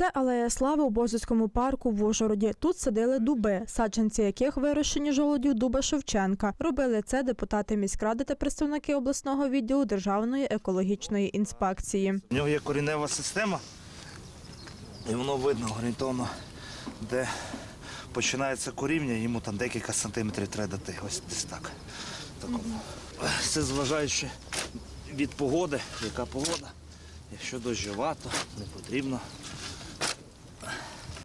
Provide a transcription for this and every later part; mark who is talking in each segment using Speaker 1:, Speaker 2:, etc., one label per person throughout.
Speaker 1: Це алея слави у Бозівському парку в Ужгороді. Тут садили дуби, саджанці яких вирощені жолодів дуба Шевченка. Робили це депутати міськради та представники обласного відділу Державної екологічної інспекції.
Speaker 2: У нього є корінева система, і воно видно орієнтовно, де починається коріння, йому там декілька сантиметрів треба дати. Ось десь так. Такому. Це зважаючи від погоди, яка погода. Якщо дощовато, не потрібно.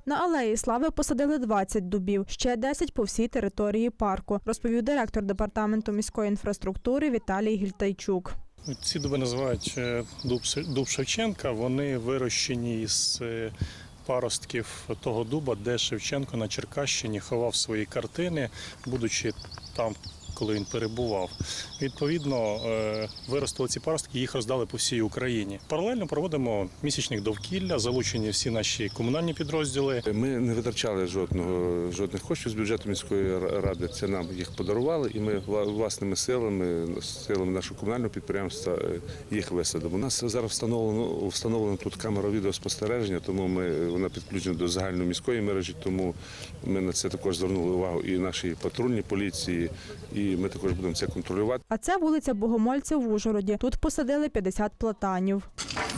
Speaker 1: На алеї слави посадили 20 дубів, ще 10 по всій території парку, розповів директор департаменту міської інфраструктури Віталій Гільтайчук.
Speaker 3: Ці дуби називають е, дуб, Шевченка. Вони вирощені із е, паростків того дуба, де Шевченко на Черкащині ховав свої картини, будучи там. Коли він перебував, відповідно е, виростили ці паростки, їх роздали по всій Україні. Паралельно проводимо місячник довкілля, залучені всі наші комунальні підрозділи.
Speaker 4: Ми не витрачали жодного жодних коштів з бюджету міської ради. Це нам їх подарували, і ми власними силами, силами нашого комунального підприємства е, їх висадимо. У нас зараз встановлено встановлено тут камера відеоспостереження, тому ми вона підключена до загальної міської мережі. Тому ми на це також звернули увагу і нашій патрульній поліції, і ми також будемо це контролювати.
Speaker 1: А це вулиця Богомольця в Ужгороді. Тут посадили 50 платанів.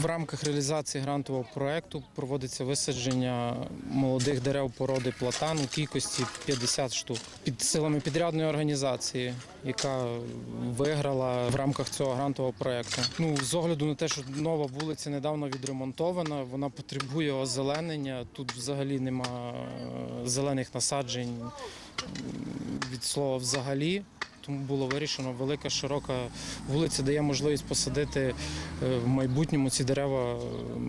Speaker 5: В рамках реалізації грантового проекту проводиться висадження молодих дерев породи платан у кількості 50 штук під силами підрядної організації, яка виграла в рамках цього грантового проекту. Ну з огляду на те, що нова вулиця недавно відремонтована, вона потребує озеленення. Тут взагалі нема е, зелених насаджень від слова взагалі. Було вирішено, велика широка вулиця дає можливість посадити е, в майбутньому ці дерева е,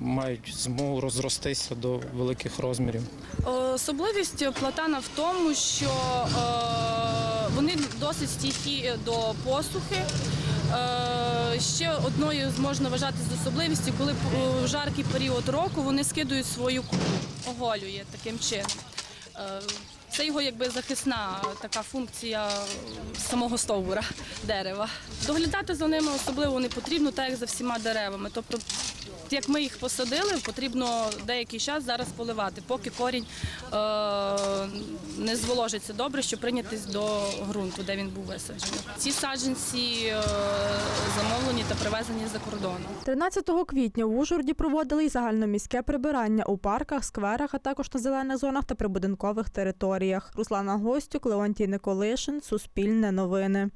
Speaker 5: мають змогу розростися до великих розмірів.
Speaker 6: Особливість платана в тому, що е, вони досить стійкі до посухи. Ще одною можна вважати з особливістю, коли в жаркий період року вони скидують свою кору, оголює таким чином. Це його якби захисна така функція самого стовбура дерева. Доглядати за ними особливо не потрібно, так як за всіма деревами. Тобто, як ми їх посадили, потрібно деякий час зараз поливати, поки корінь е, не зволожиться добре, щоб прийнятись до ґрунту, де він був висаджений. Ці саджанці е, привезені за кордону.
Speaker 1: 13 квітня в Ужгороді проводили й загальноміське прибирання у парках, скверах, а також на зелених зонах та прибудинкових територіях. Руслана Гостюк, Леонтій Николишин, Суспільне новини.